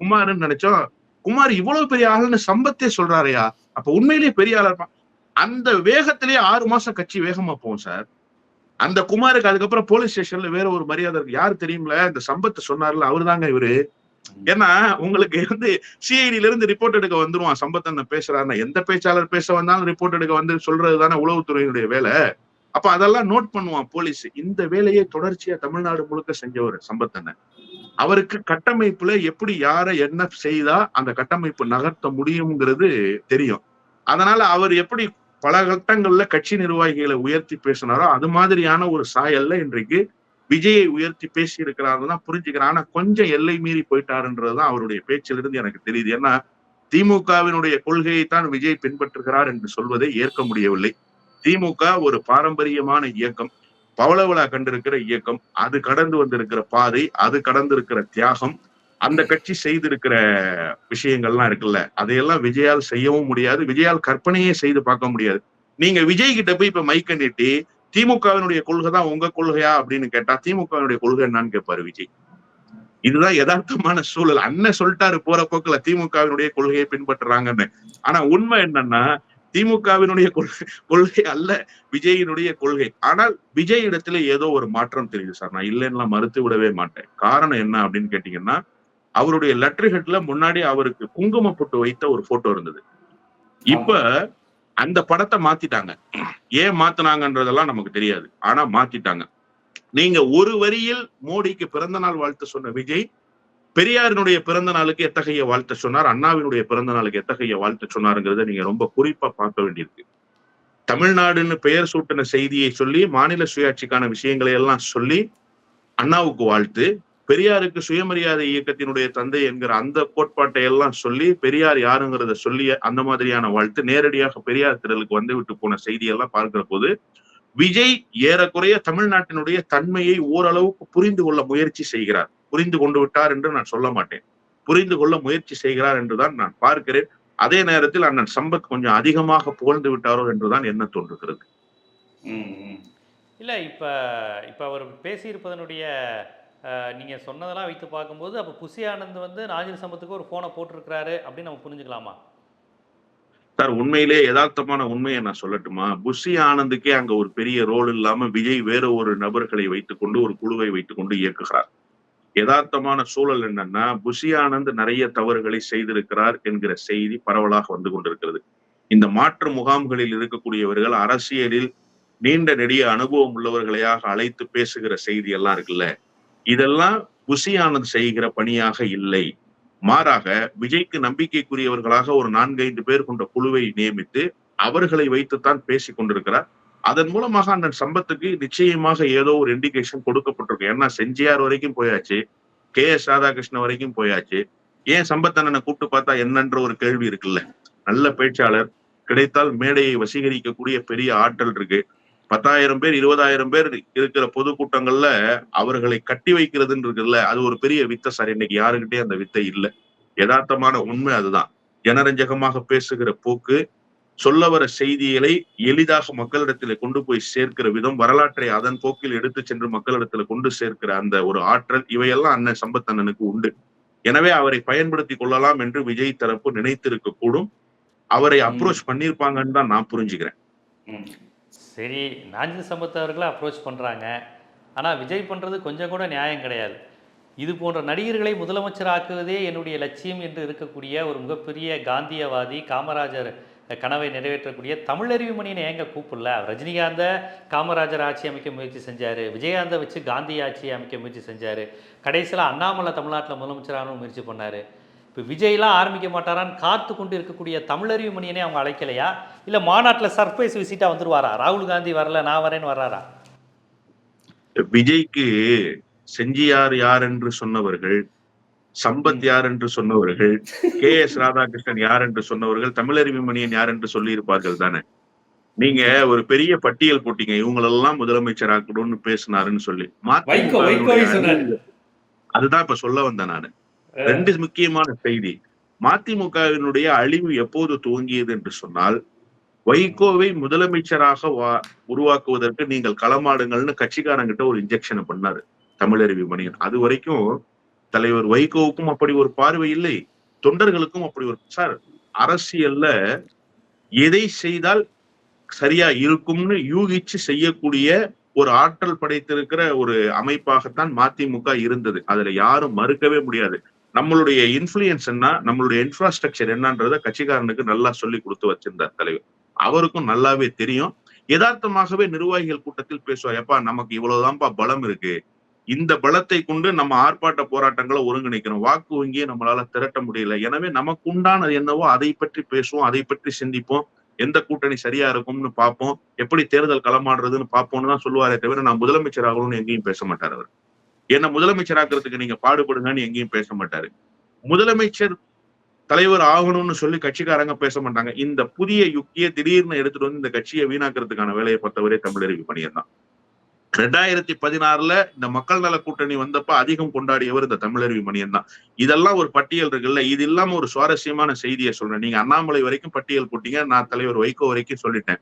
குமார்னு நினைச்சோம் குமார் இவ்வளவு பெரிய ஆளுன்னு சம்பத்தே சொல்றாருயா? அப்ப உண்மையிலேயே பெரிய ஆளா இருப்பான். அந்த வேகத்திலேயே ஆறு மாசம் கட்சி வேகமா போகும் சார். அந்த குமாருக்கு அதுக்கப்புறம் போலீஸ் ஸ்டேஷன்ல வேற ஒரு மரியாதை இருக்கு. யாரு தெரியும்ல? இந்த சம்பத்தை சொன்னார்ல அவருதாங்க இவரு. ஏன்னா உங்களுக்கு வந்து சிஐடில இருந்து ரிப்போர்ட் எடுக்க வந்துருவான். சம்பத்தண்ணன் பேசுறாருன்னா எந்த பேச்சாளர் பேச வந்தாலும் ரிப்போர்ட் எடுக்க வந்து சொல்றது தானே உளவுத்துறையினுடைய வேலை. அப்ப அதெல்லாம் நோட் பண்ணுவான் போலீஸ். இந்த வேலையை தொடர்ச்சியா தமிழ்நாடு முழுக்க செஞ்சவர் சம்பத்தண்ணன் அவருக்கு கட்டமைப்புல எப்படி யாரை என்ன செய்தா அந்த கட்டமைப்பு நகர்த்த முடியுங்கிறது தெரியும். அதனால அவர் எப்படி பல கட்டங்கள்ல கட்சி நிர்வாகிகளை உயர்த்தி பேசினாரோ அது மாதிரியான ஒரு சாயல்ல இன்றைக்கு விஜயை உயர்த்தி பேசி இருக்கிறாரு தான் புரிஞ்சுக்கிறேன். ஆனா கொஞ்சம் எல்லை மீறி போயிட்டாருன்றதுதான் அவருடைய பேச்சிலிருந்து எனக்கு தெரியுது. ஏன்னா திமுகவினுடைய கொள்கையை தான் விஜய் பின்பற்றுகிறார் என்று சொல்வதை ஏற்க முடியவில்லை. திமுக ஒரு பாரம்பரியமான இயக்கம். பவளவளா கண்டிருக்கிற இயக்கம். அது கடந்து வந்திருக்கிற பாதை. அது கடந்திருக்கிற தியாகம். அந்த கட்சி செய்திருக்கிற விஷயங்கள்லாம் இருக்குல்ல அதையெல்லாம் விஜயால் செய்யவும் முடியாது விஜயால் கற்பனையே செய்து பார்க்க முடியாது. நீங்க விஜய் கிட்ட போய் இப்ப மைக்க நீட்டி திமுகவினுடைய கொள்கை தான் உங்க கொள்கையா அப்படின்னு கேட்டா திமுகவினுடைய கொள்கை என்னன்னு கேட்பாரு விஜய். இதுதான் யதார்த்தமான சூழல். அண்ணன் சொல்லிட்டாரு போற போக்குல திமுகவினுடைய கொள்கையை பின்பற்றுறாங்கன்னு. ஆனா உண்மை என்னன்னா திமுகவினுடைய கொள்கை கொள்கை அல்ல விஜயினுடைய கொள்கை. ஆனால் விஜய் இடத்துல ஏதோ ஒரு மாற்றம் தெரியுது சார். நான் இல்லைன்னா மறுத்து விடவே மாட்டேன். காரணம் என்ன அப்படின்னு கேட்டீங்கன்னா அவருடைய லெட்டர் ஹெட்ல முன்னாடி அவருக்கு குங்கும பொட்டு வைத்த ஒரு போட்டோ இருந்தது. இப்ப அந்த படத்தை மாத்திட்டாங்க. ஏன் மாத்தினாங்கன்றதெல்லாம் நமக்கு தெரியாது. ஆனா மாத்திட்டாங்க. நீங்க ஒரு வரியில் மோடிக்கு பிறந்த நாள் வாழ்த்து சொன்ன விஜய் பெரியாரினுடைய பிறந்த நாளுக்கு எத்தகைய வாழ்த்து சொன்னார் அண்ணாவினுடைய பிறந்த நாளுக்கு எத்தகைய வாழ்த்து சொன்னாருங்கிறத நீங்க ரொம்ப குறிப்பா பார்க்க வேண்டியிருக்கு. தமிழ்நாடுன்னு பெயர் சூட்டின செய்தியை சொல்லி மாநில சுயாட்சிக்கான விஷயங்களை எல்லாம் சொல்லி அண்ணாவுக்கு வாழ்த்து பெரியாருக்கு சுயமரியாதை இயக்கத்தினுடைய தந்தை என்கிற அந்த கோட்பாட்டை எல்லாம் சொல்லி பெரியார் யாருங்கிறத சொல்லி அந்த மாதிரியான வாழ்த்து நேரடியாக பெரியார் திடலுக்கு வந்து விட்டு போன செய்தியெல்லாம் பார்க்கிற போது விஜய் ஏறக்குறைய தமிழ்நாட்டினுடைய தன்மையை ஓரளவுக்கு புரிந்து கொள்ள முயற்சி செய்கிறார். புரிந்து கொண்டு விட்டார் என்று நான் சொல்ல மாட்டேன். புரிந்து கொள்ள முயற்சி செய்கிறார் என்றுதான் நான் பார்க்கிறேன். அதே நேரத்தில் அண்ணன் சம்பத் கொஞ்சம் அதிகமாக புகழ்ந்து விட்டாரோ என்றுதான் என்ன தோன்றுகிறது. இல்லை இப்போ இப்போ அவர் பேசியிருப்பதனுடைய நீங்கள் சொன்னதெல்லாம் வைத்து பார்க்கும்போது அப்போ புசி ஆனந்த் வந்து நாஜில் சம்பத்துக்கு ஒரு ஃபோனை போட்டிருக்கிறாரு அப்படின்னு நம்ம புரிஞ்சுக்கலாமா? சார் உண்மையிலே யதார்த்தமான உண்மையை நான் சொல்லட்டுமா? புஷி ஆனந்துக்கே அங்க ஒரு பெரிய ரோல் இல்லாம விஜய் வேற ஒரு நபர்களை வைத்துக்கொண்டு ஒரு குழுவை வைத்துக்கொண்டு இயக்குகிறார். யதார்த்தமான சூழல் என்னன்னா புஷி ஆனந்த் நிறைய தவறுகளை செய்திருக்கிறார் என்கிற செய்தி பரவலாக வந்து கொண்டிருக்கிறது. இந்த மாற்று முகாம்களில் இருக்கக்கூடியவர்கள் அரசியலில் நீண்ட நெடிய அனுபவம் உள்ளவர்களையாக அழைத்து பேசுகிற செய்தி எல்லாம் இருக்குல்ல? இதெல்லாம் புஷி ஆனந்த் செய்கிற பணியாக இல்லை. மாறாக விஜய்க்கு நம்பிக்கைக்குரியவர்களாக ஒரு நான்கைந்து பேர் கொண்ட குழுவை நியமித்து அவர்களை வைத்துத்தான் பேசிக் கொண்டிருக்கிறார். அதன் மூலமாக அந்த சம்பத்துக்கு நிச்சயமாக ஏதோ ஒரு இண்டிகேஷன் கொடுக்கப்பட்டிருக்கு ஏன்னா செஞ்சியார் வரைக்கும் போயாச்சு கே எஸ் ராதாகிருஷ்ணன் வரைக்கும் போயாச்சு. ஏன் சம்பத்தண்ணனை கூப்பிட்டு பார்த்தா என்னன்ற ஒரு கேள்வி இருக்குல்ல. நல்ல பேச்சாளர் கிடைத்தால் மேடையை வசீகரிக்கக்கூடிய பெரிய ஆற்றல் இருக்கு. பத்தாயிரம் பேர் இருபதாயிரம் பேர் இருக்கிற பொதுக்கூட்டங்கள்ல அவர்களை கட்டி வைக்கிறதுன்னு இருக்குல்ல அது ஒரு பெரிய வித்தை சார். இன்னைக்கு யாருக்கிட்டே அந்த வித்தை இல்லை. யதார்த்தமான உண்மை அதுதான். ஜனரஞ்சகமாக பேசுகிற போக்கு சொல்ல வர செய்திகளை எளிதாக மக்களிடத்துல கொண்டு போய் சேர்க்கிற விதம் வரலாற்றை அதன் போக்கில் எடுத்து சென்று மக்களிடத்துல கொண்டு சேர்க்கிற அந்த ஒரு ஆற்றல் இவையெல்லாம் அண்ணன் சம்பத்தண்ணனுக்கு உண்டு. எனவே அவரை பயன்படுத்தி கொள்ளலாம் என்று விஜய் தரப்பு நினைத்திருக்க கூடும் அவரை அப்ரோச் பண்ணியிருப்பாங்கன்னு தான் நான் புரிஞ்சுக்கிறேன். சரி நாஞ்சில் சம்பத் அவர்களை அப்ரோச் பண்ணுறாங்க ஆனால் விஜய் பண்ணுறது கொஞ்சம் கூட நியாயம் கிடையாது. இது போன்ற நடிகர்களை முதலமைச்சர் ஆக்குவதே என்னுடைய லட்சியம் என்று இருக்கக்கூடிய ஒரு மிகப்பெரிய காந்தியவாதி காமராஜர் கனவை நிறைவேற்றக்கூடிய தமிழறிவு மணியனை ஏங்க கூப்பிடல? ரஜினிகாந்த காமராஜர் ஆட்சி அமைக்க முயற்சி செஞ்சார். விஜயகாந்தை வச்சு காந்தி ஆட்சி அமைக்க முயற்சி செஞ்சார். கடைசியில் அண்ணாமலை தமிழ்நாட்டில் முதலமைச்சரான முயற்சி பண்ணார். இப்போ விஜய்லாம் ஆரம்பிக்க மாட்டாரான்னு காத்து கொண்டு இருக்கக்கூடிய தமிழறிவு மணியனே அவங்க அழைக்கலையா? இல்லை மாநாட்டில் சர்ப்ரைஸ் விசிட்டாக வந்துருவாரா? ராகுல் காந்தி வரல நான் வரேன்னு வர்றாரா? விஜய்க்கு செஞ்சியார் யார் என்று சொன்னவர்கள் சம்பத் யார் என்று சொன்னவர்கள் கே எஸ் ராதாகிருஷ்ணன் யார் என்று சொன்னவர்கள் தமிழறிவு மணியன் யார் என்று சொல்லி இருப்பார்கள் தானே? நீங்க ஒரு பெரிய பட்டியல் போட்டீங்க இவங்களெல்லாம் முதலமைச்சராக்கணும்னு பேசினாருன்னு சொல்லி. அதுதான் இப்ப சொல்ல வந்தேன் நானு. ரெண்டு முக்கியமான செய்தி. மதிமுகவினுடைய அழிவு எப்போது துவங்கியது என்று சொன்னால் வைகோவை முதலமைச்சராக வா- உருவாக்குவதற்கு நீங்கள் களமாடுங்கள்னு கட்சிக்காரங்கிட்ட ஒரு இன்ஜெக்ஷனை பண்ணாரு தமிழறிவி மணியன் அது வரைக்கும் தலைவர் வைகோவுக்கும் அப்படி ஒரு பார்வை இல்லை தொண்டர்களுக்கும் அப்படி ஒரு சார் அரசியல்ல எதை செய்தால் சரியா இருக்கும்னு யூகிச்சு செய்யக்கூடிய ஒரு ஆற்றல் படைத்திருக்கிற ஒரு அமைப்பாகத்தான் மதிமுக இருந்தது. அதுல யாரும் மறுக்கவே முடியாது. நம்மளுடைய இன்ஃபுளுயன்ஸ் என்ன நம்மளுடைய இன்ஃப்ராஸ்ட்ரக்சர் என்னன்றத கட்சிக்காரனுக்கு நல்லா சொல்லி கொடுத்து வச்சிருந்தார் தலைவர். அவருக்கும் நல்லாவே தெரியும். யதார்த்தமாகவே நிர்வாகிகள் கூட்டத்தில் பேசுவார் எப்பா நமக்கு இவ்வளவுதான்ப்பா பலம் இருக்கு. இந்த பலத்தை கொண்டு நம்ம ஆர்ப்பாட்ட போராட்டங்களை ஒருங்கிணைக்கணும். வாக்கு வங்கியை நம்மளால திரட்ட முடியல. எனவே நமக்கு உண்டானது என்னவோ அதை பற்றி பேசுவோம் அதை பற்றி சிந்திப்போம். எந்த கூட்டணி சரியா இருக்கும்னு பார்ப்போம். எப்படி தேர்தல் களமாடுறதுன்னு பார்ப்போம்னு தான் சொல்லுவாரே தவிர நான் முதலமைச்சர் ஆகணும்னு எங்கேயும் பேச மாட்டார் அவர். என்ன முதலமைச்சராக்கிறதுக்கு நீங்க பாடுபடுங்கன்னு எங்கேயும் பேச மாட்டாரு. முதலமைச்சர் தலைவர் ஆகணும்னு சொல்லி கட்சிக்காரங்க பேச மாட்டாங்க. இந்த புதிய யுக்தியை திடீர்னு எடுத்துட்டு வந்து இந்த கட்சியை வீணாக்குறதுக்கான வேலையை பொறுத்தவரை தமிழறிவு பணியன் தான். ரெண்டாயிரத்தி பதினாறுல இந்த மக்கள் நல கூட்டணி வந்தப்ப அதிகம் கொண்டாடியவர் இந்த தமிழருவி மணியன் தான். இதெல்லாம் ஒரு பட்டியல் இருக்குல்ல? இது இல்லாம ஒரு சுவாரஸ்யமான செய்தியை சொல்றேன். நீங்க அண்ணாமலை வரைக்கும் பட்டியல் போட்டீங்க. நான் தலைவர் வைகோ வரைக்கும் சொல்லிட்டேன்.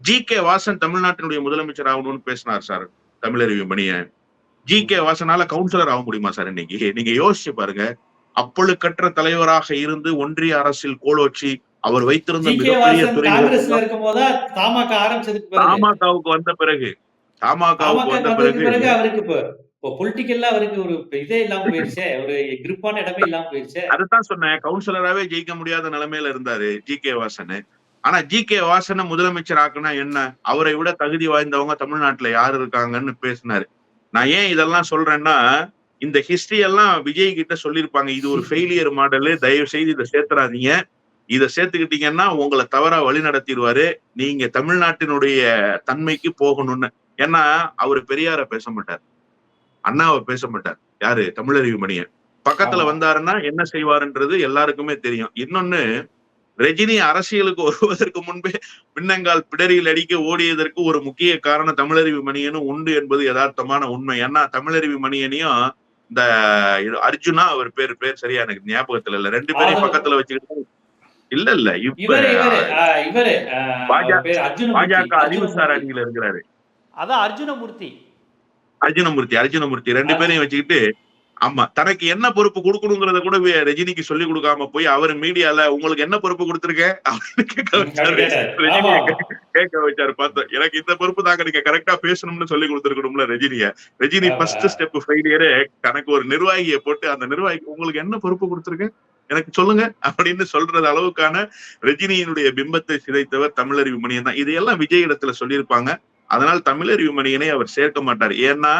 ஜி கே வாசன் தமிழ்நாட்டினுடைய முதலமைச்சர் ஆகணும்னு பேசினார் sir Tamilaruvi Manian G K வாசனால councillor ஆக முடியுமா சார் இன்னைக்கு? நீங்க யோசிச்சு பாருங்க. அப்பழுக்கற்ற தலைவராக இருந்து ஒன்றிய அரசில் கோலோச்சி அவர் வைத்திருந்த மிகப்பெரிய துறைகள் தமாகாவுக்கு வந்த பிறகு தமாகாவுக்கு தமாக வந்த பிறகு பிறகு அவருக்கு இப்போ இப்போ பொலிட்டிக்கல்லா அவருக்கு ஒரு இதே இல்லாம போயிருச்சே. ஒரு கிரிப்பான இடமே இல்லாம போயிருச்சே. அதுதான் சொன்னேன். கவுன்சிலராவே ஜெயிக்க முடியாத நிலைமையில இருந்தாரு ஜி கே வாசன் ஆனா ஜி கே வாசனை முதலமைச்சர் ஆக்குனா என்ன? அவரை விட தகுதி வாய்ந்தவங்க தமிழ்நாட்டுல யாரு இருக்காங்கன்னு பேசினாரு. நான் ஏன் இதெல்லாம் சொல்றேன்னா இந்த ஹிஸ்டரி எல்லாம் விஜய் கிட்ட சொல்லியிருப்பாங்க. இது ஒரு ஃபெயிலியர் மாடலு தயவு செய்து இதை சேர்த்துறாதீங்க. இதை சேர்த்துக்கிட்டீங்கன்னா உங்களை தவறா வழி நடத்திடுவாரு. நீங்க தமிழ்நாட்டினுடைய தன்மைக்கு போகணும்னு. ஏன்னா அவரு பெரியார பேச மாட்டார். அண்ணாவை பேச மாட்டார். யாரு? தமிழறிவு மணியன். பக்கத்துல. வந்தாருன்னா என்ன செய்வாருன்றது எல்லாருக்குமே தெரியும். இன்னொன்னு ரஜினி அரசியலுக்கு வருவதற்கு முன்பே பின்னங்கால் பிடரியில் அடிக்க ஓடியதற்கு ஒரு முக்கிய காரணம் தமிழறிவு மணியனும் உண்டு என்பது யதார்த்தமான உண்மை. ஏன்னா தமிழறிவு மணியனையும் இந்த அர்ஜுனா அவர் பேர் பேர் சரியா எனக்கு ஞாபகத்துல இல்ல. ரெண்டு பேரையும் பக்கத்துல வச்சுக்கிட்டு இல்ல இல்ல. இப்ப. பாஜக அறிவுசார். அணியில இருக்கிறாரு. அதான் அர்ஜுனமூர்த்தி. அர்ஜுனமூர்த்தி அர்ஜுனமூர்த்தி. ரெண்டு பேரையும் வச்சுக்கிட்டு ஆமா தனக்கு என்ன பொறுப்பு கொடுக்கணுங்கிறத கூட ரஜினிக்கு சொல்லி கொடுக்காம போய் அவர் மீடியால உங்களுக்கு என்ன பொறுப்பு கொடுத்திருக்கேன் அப்படின்னு கேட்க வச்சாரு. ரஜினியை கேட்க வச்சாரு பார்த்தோம் எனக்கு இந்த பொறுப்பு தாங்க நீங்க கரெக்டா பேசணும்னு சொல்லி கொடுத்துருக்கணும்ல ரஜினிய. ரஜினி. ஃபர்ஸ்ட் ஸ்டெப் ஃபெயிலியரே கணக்கு ஒரு நிர்வாகியை போட்டு அந்த நிர்வாகி உங்களுக்கு என்ன பொறுப்பு கொடுத்திருக்கேன் எனக்கு சொல்லுங்க அப்படின்னு சொல்றது அளவுக்கான ரஜினியினுடைய பிம்பத்தை சிதைத்தவர் தமிழறிவு மணியன் தான். இதையெல்லாம் விஜய் இடத்துல சொல்லியிருப்பாங்க. அதனால் தமிழறிவு மணியனை அவர் சேர்க்க மாட்டார். ஏன்னா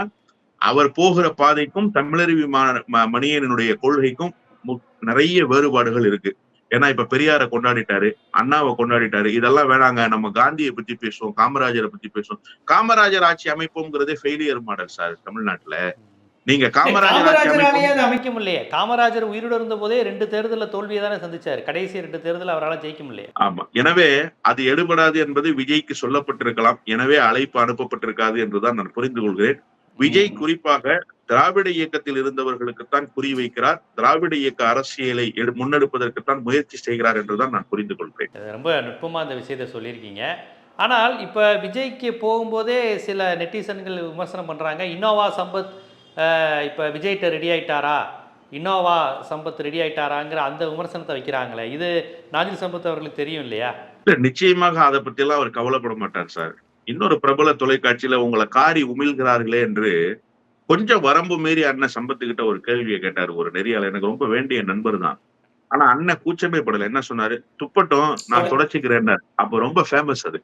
அவர் போகிற பாதைக்கும் தமிழறிவு மணியனுடைய கொள்கைக்கும் நிறைய வேறுபாடுகள் இருக்கு. ஏன்னா இப்ப பெரியாரை கொண்டாடிட்டாரு அண்ணாவை கொண்டாடிட்டாரு இதெல்லாம் வேணாங்க. நம்ம காந்தியை பத்தி பேசுவோம் காமராஜரை பத்தி பேசுவோம். காமராஜர் ஆட்சி அமைப்போங்கிறதே ஃபெயிலியர் மாடல் சார் தமிழ்நாட்டுல. நீங்க காமராஜர் அமைக்க முடியலையே காமராஜர் உயிரோடு இருந்த போதே ரெண்டு தேர்தலில் தோல்வியை தானே சந்திச்சாரு. கடைசி ரெண்டு தேர்தல் அவரால் ஜெயிக்க முடியல ஆமா. எனவே அது எடுபடாது என்பது விஜய்க்கு சொல்லப்பட்டிருக்கலாம். எனவே அழைப்பு அனுப்பப்பட்டிருக்காது என்றுதான் நான் புரிந்து கொள்கிறேன். விஜய். குறிப்பாக திராவிட இயக்கத்தில் இருந்தவர்களுக்குத்தான் குறி வைக்கிறார். திராவிட இயக்க அரசியலை முன்னெடுப்பதற்குத்தான் முயற்சி செய்கிறார் என்றுதான் நான் புரிந்து கொள்கிறேன். ரொம்ப நுட்பமாக இந்த விஷயத்தை சொல்லியிருக்கீங்க. ஆனால் இப்போ விஜய்க்கு போகும்போதே சில நெட்டிசன்கள் விமர்சனம் பண்ணுறாங்க இன்னோவா சம்பத் இப்போ விஜய்கிட்ட ரெடி ஆயிட்டாரா? இன்னோவா சம்பத் ரெடி ஆயிட்டாராங்கிற அந்த விமர்சனத்தை வைக்கிறாங்களே. இது நாஜில் சம்பத் அவர்களுக்கு தெரியும் இல்லையா? இல்ல நிச்சயமாக அதை பத்தி எல்லாம் அவர் கவலைப்பட மாட்டார் சார். இன்னொரு பிரபல தொலைக்காட்சியில உங்களை காரி உமிழ்கிறார்களே என்று கொஞ்சம் வரம்பு மீறி அண்ணன் சம்பத்துக்கிட்ட ஒரு கேள்வியை கேட்டாரு ஒரு நெறியாளர். எனக்கு ரொம்ப வேண்டிய நண்பர் தான். ஆனா அண்ணன் கூச்சமே படல. என்ன சொன்னாரு? துப்பட்டும் நான் தொடச்சிக்கிறேன் அப்ப ரொம்ப ஃபேமஸ் அது.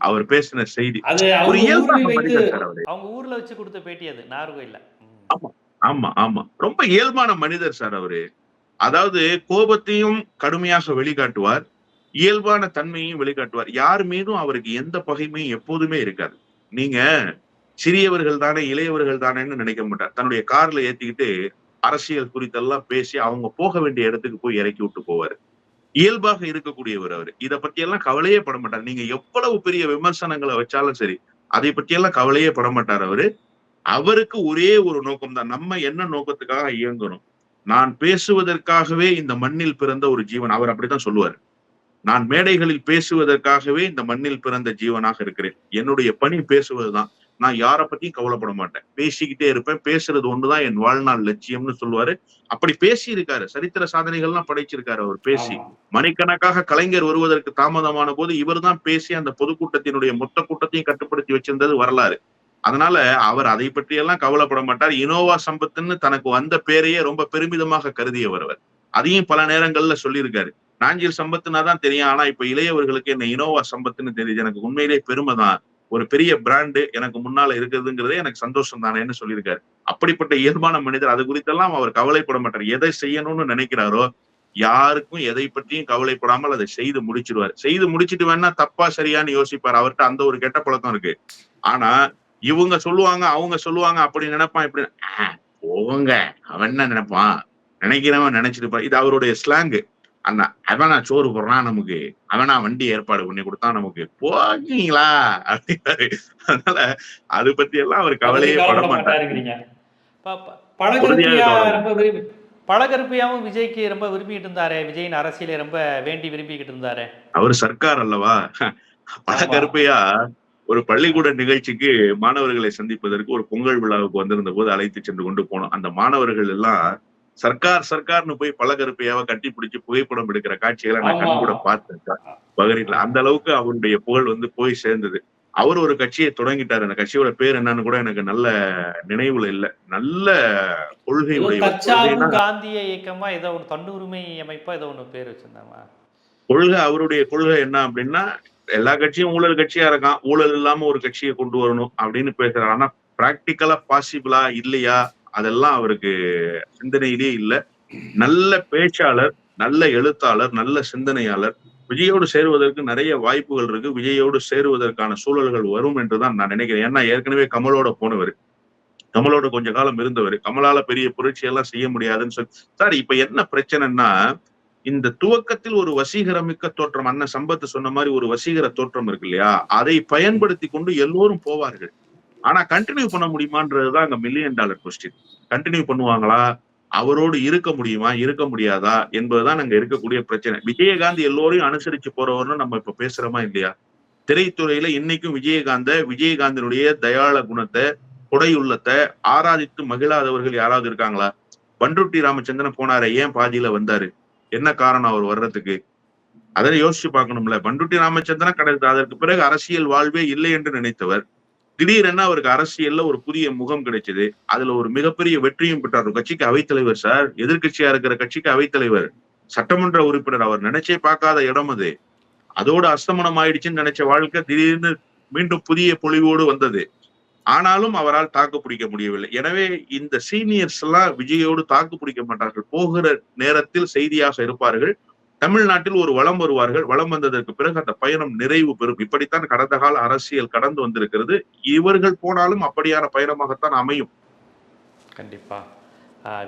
அவர் பேசின செய்தி. ஒரு அவங்க ஊரில் வச்சு கொடுத்த பேட்டி அது. நார்கோயில்ல ஆமா ஆமா. ரொம்ப இயல்பான மனிதர் சார் அவரு. அதாவது கோபத்தையும் கடுமையாக வெளிக்காட்டுவார். இயல்பான தன்மையும் வெளிக்காட்டுவார். யார் மீதும் அவருக்கு எந்த பகைமையும் எப்போதுமே இருக்காது. நீங்க சிறியவர்கள் தானே இளையவர்கள் தானேன்னு நினைக்க மாட்டார். தன்னுடைய கார்ல ஏத்திக்கிட்டு அரசியல் குறித்தெல்லாம் பேசி அவங்க போக வேண்டிய இடத்துக்கு போய் இறக்கி விட்டு போவாரு. இயல்பாக இருக்கக்கூடியவர் அவர். இத பத்தி எல்லாம் கவலையே பட மாட்டார். நீங்க எவ்வளவு பெரிய விமர்சனங்களை வச்சாலும் சரி அதை பத்தி எல்லாம் கவலையே பட மாட்டார் அவரு. அவருக்கு ஒரே ஒரு நோக்கம் தான். நம்ம என்ன நோக்கத்துக்காக இயங்கணும்? நான் பேசுவதற்காகவே இந்த மண்ணில் பிறந்த ஒரு ஜீவன். அவர் அப்படித்தான் சொல்லுவார். நான் மேடைகளில் பேசுவதற்காகவே இந்த மண்ணில் பிறந்த ஜீவனாக இருக்கிறேன். என்னுடைய பணி பேசுவதுதான். நான் யாரை பத்தியும் கவலைப்பட மாட்டேன். பேசிக்கிட்டே இருப்பேன். பேசுறது ஒண்ணுதான். என் வாழ்நாள் லட்சியம்னு சொல்லுவாரு. அப்படி பேசி இருக்காரு சரித்திர சாதனைகள்லாம் படைச்சிருக்காரு அவர். பேசி. மணிக்கணக்காக கலைஞர் வருவதற்கு தாமதமான போது இவர்தான் பேசி அந்த பொதுக்கூட்டத்தினுடைய மொத்த கூட்டத்தையும் கட்டுப்படுத்தி வச்சிருந்தது வரலாறு. அதனால அவர் அதை பற்றி எல்லாம் கவலைப்பட மாட்டார். இனோவா சம்பத்துன்னு தனக்கு வந்த பேரையே ரொம்ப பெருமிதமாக கருதியவர் அவர். அதையும் பல நேரங்கள்ல சொல்லியிருக்காரு. நாஞ்சில் சம்பத்துனா தான் தெரியும். ஆனா இப்ப இளையவர்களுக்கு என்ன இனோவா சம்பத்துன்னு தெரியுது. எனக்கு உண்மையிலே பெருமை தான். ஒரு பெரிய பிராண்டு எனக்கு முன்னால இருக்குதுங்கிறதே எனக்கு சந்தோஷம் தானேன்னு சொல்லியிருக்காரு. அப்படிப்பட்ட இயல்பான மனிதர் அது குறித்தெல்லாம் அவர் கவலைப்பட மாட்டார். எதை செய்யணும்னு நினைக்கிறாரோ யாருக்கும் எதை பற்றியும் கவலைப்படாமல் அதை செய்து முடிச்சிருவார். செய்து முடிச்சிட்டு வேணா தப்பா சரியான்னு யோசிப்பார். அவர்கிட்ட அந்த ஒரு கெட்ட பழக்கம் இருக்கு. ஆனா இவங்க சொல்லுவாங்க அவங்க சொல்லுவாங்க அப்படி நினைப்பான் இப்படி ஆ, போங்க. அவன் என்ன நினைப்பான்? நினைக்கிறவன் நினைச்சிருப்பான் இது அவருடைய ஸ்லாங்கு. அந்த அவனா சோறு போடுறான் நமக்கு. அவனா வண்டி ஏற்பாடு பண்ணி கொடுத்தான் நமக்கு. போகீங்களா? அப்படின்னாரு. அதனால அது பத்தி எல்லாம் அவர் கவலையே பட மாட்டார். பழகருப்பியா பழகருப்பியாவும் விஜய்க்கு ரொம்ப விரும்பிட்டு இருந்தாரே. விஜயின் அரசியலை ரொம்ப வேண்டி விரும்பிக்கிட்டு இருந்தாரே. அவர் சர்க்கார் அல்லவா? பல ஆமா. கருப்பையா ஒரு பள்ளிக்கூட நிகழ்ச்சிக்கு மாணவர்களை சந்திப்பதற்கு ஒரு பொங்கல் விழாவுக்கு வந்திருந்த போது அழைத்து சென்று கொண்டு போனோம். அந்த மாணவர்கள் எல்லாம் சர்க்கார் சர்க்கார்னு போய் பல கருப்பையாவை கட்டி பிடிச்சு புகைப்படம் எடுக்கிற காட்சிகளை நான் கண் கூட. பார்த்தேன். பகரில அந்த அளவுக்கு அவருடைய புகழ் வந்து போய் சேர்ந்தது. அவர் ஒரு கட்சியை தொடங்கிட்டாரு. அந்த கட்சியோட பேர் என்னன்னு கூட எனக்கு நல்ல நினைவுல இல்ல. நல்ல கொள்கை கொள்கைனா காந்திய இயக்கமா ஏதோ ஒரு தன்னுரிமை அமைப்பா ஏதோ ஒண்ணு பேர் வச்சிருந்தாங்க. கொள்கை அவருடைய கொள்கை என்ன அப்படின்னா எல்லா கட்சியும் ஊழல் கட்சியா இருக்கான். ஊழல் இல்லாம ஒரு கட்சியை கொண்டு வரணும் அப்படின்னு பேசுறாரு. ஆனா பிராக்டிக்கலா பாசிபிளா இல்லையா? அதெல்லாம் அவருக்கு சிந்தனையிலே இல்ல. நல்ல பேச்சாளர் நல்ல எழுத்தாளர் நல்ல சிந்தனையாளர். விஜயோடு சேருவதற்கு நிறைய வாய்ப்புகள் இருக்கு. விஜயோடு சேருவதற்கான சூழல்கள் வரும் என்றுதான் நான் நினைக்கிறேன். ஏன்னா ஏற்கனவே கமலோட போனவர். கமலோட கொஞ்ச காலம் இருந்தவர். கமலால பெரிய புரட்சி எல்லாம் செய்ய முடியாதுன்னு சொல்லி சார் இப்ப என்ன பிரச்சனைன்னா இந்த துவக்கத்தில் ஒரு வசீகரமிக்க தோற்றம் அண்ணன் சம்பத்து சொன்ன மாதிரி ஒரு வசீகர தோற்றம் இருக்கு இல்லையா? அதை பயன்படுத்தி கொண்டு எல்லோரும் போவார்கள். ஆனா கண்டினியூ பண்ண முடியுமான்றதுதான் அங்க மில்லியன் டாலர் கொஸ்டின் கண்டினியூ பண்ணுவாங்களா? அவரோடு இருக்க முடியுமா? இருக்க முடியாதா? என்பதுதான் அங்க இருக்கக்கூடிய பிரச்சனை. விஜயகாந்த் எல்லோரையும் அனுசரிச்சு போறவர்னு நம்ம இப்ப பேசுறோமா இல்லையா? திரைத்துறையில இன்னைக்கும் விஜயகாந்த விஜயகாந்தனுடைய தயாள குணத்தை கொடையுள்ளத்தை ஆராதித்து மகிழாதவர்கள் யாராவது இருக்காங்களா? பண்ருட்டி ராமச்சந்திரன் போனாரே ஏன் பாதியில வந்தாரு? என்ன காரணம் அவர் வர்றதுக்கு? அதை யோசிச்சு பார்க்கணும்ல. பண்ருட்டி ராமச்சந்திரன் கிடையாது அதற்கு பிறகு அரசியல் வாழ்வே இல்லை என்று நினைத்தவர். திடீரென அவருக்கு அரசியல்ல ஒரு புதிய முகம் கிடைச்சது. அதுல ஒரு மிகப்பெரிய வெற்றியும் பெற்றார். கட்சிக்கு அவைத்தலைவர் சார் எதிர்கட்சியா இருக்கிற கட்சிக்கு அவைத்தலைவர் சட்டமன்ற உறுப்பினர். அவர் நினைச்சே பார்க்காத இடம் அது. அதோடு அஸ்தமனம் ஆயிடுச்சுன்னு நினைச்ச வாழ்க்கை திடீர்னு மீண்டும் புதிய பொழிவோடு வந்தது. ஆனாலும் அவரால் தாக்கு பிடிக்க முடியவில்லை. எனவே இந்த சீனியர்ஸ் எல்லாம் விஜயோடு தாக்கு பிடிக்க மாட்டார்கள். போகிற நேரத்தில் செய்தியாக இருப்பார்கள். தமிழ்நாட்டில் ஒரு வளம் வருவார்கள். வளம் வந்ததற்கு பிறகு அந்த பயணம் நிறைவு பெறும். இப்படித்தான் கடந்த கால அரசியல் கடந்து வந்திருக்கிறது. இவர்கள் போனாலும் அப்படியான பயணமாகத்தான் அமையும். கண்டிப்பா.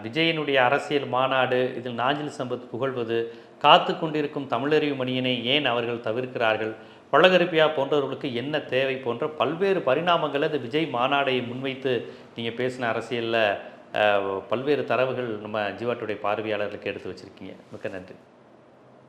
விஜயனுடைய அரசியல் மாநாடு இதில் நாஞ்சில் சம்பத் புகழ்வது காத்து கொண்டிருக்கும் தமிழறிவு மணியனை ஏன் அவர்கள் தவிர்க்கிறார்கள் பழகருப்பியா போன்றவர்களுக்கு என்ன தேவை போன்ற பல்வேறு பரிணாமங்களை இந்த விஜய் மாநாடை முன்வைத்து நீங்கள் பேசின அரசியலில் பல்வேறு தரவுகள் நம்ம ஜீவாட்டுடைய பார்வையாளர்களுக்கு எடுத்து வச்சிருக்கீங்க. மிக்க நன்றி.